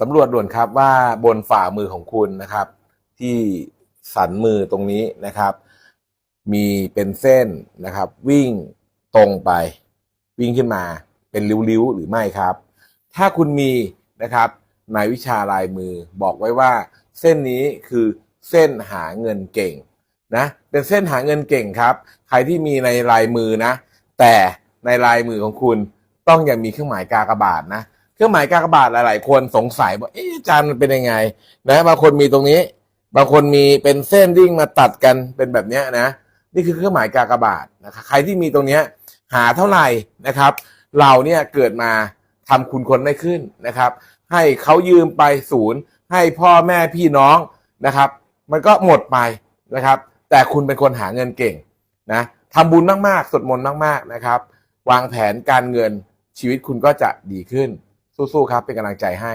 สำรวจด่วนครับว่าบนฝ่ามือของคุณนะครับ ที่สันมือตรงนี้นะครับ มีเป็นเส้นนะครับ วิ่งตรงไป วิ่งขึ้นมาเป็นริ้วๆหรือไม่ครับ ถ้าคุณมีนะครับในวิชาลายมือบอกไว้ว่า เส้นนี้คือเส้นหาเงินเก่งนะเป็นเส้นหาเงินเก่งครับ ใครที่มีในลายมือนะ แต่ในลายมือของคุณต้องอย่ามีเครื่องหมายกากบาทนะ เครื่องหมายกากบาทหลาย ๆ คนสงสัยว่าเอ๊ะอาจารย์มันเป็นยังไง นะบางคนมีตรงนี้ บางคนมีเป็นเส้นวิ่งมาตัดกันเป็นแบบนี้นะ นี่คือเครื่องหมายกากบาทนะครับใครที่มีตรงนี้หาเท่าไหร่นะครับ เราเนี่ยเกิดมาทำคุณคนไม่ขึ้นนะครับ ให้เขายืมไปศูนย์ ให้พ่อแม่พี่น้องนะครับ มันก็หมดไปนะครับ แต่คุณเป็นคนหาเงินเก่งนะทำบุญมากๆสวดมนต์มากๆนะครับ วางแผนการเงินชีวิตคุณก็จะดีขึ้น สู้ๆครับ เป็นกำลังใจให้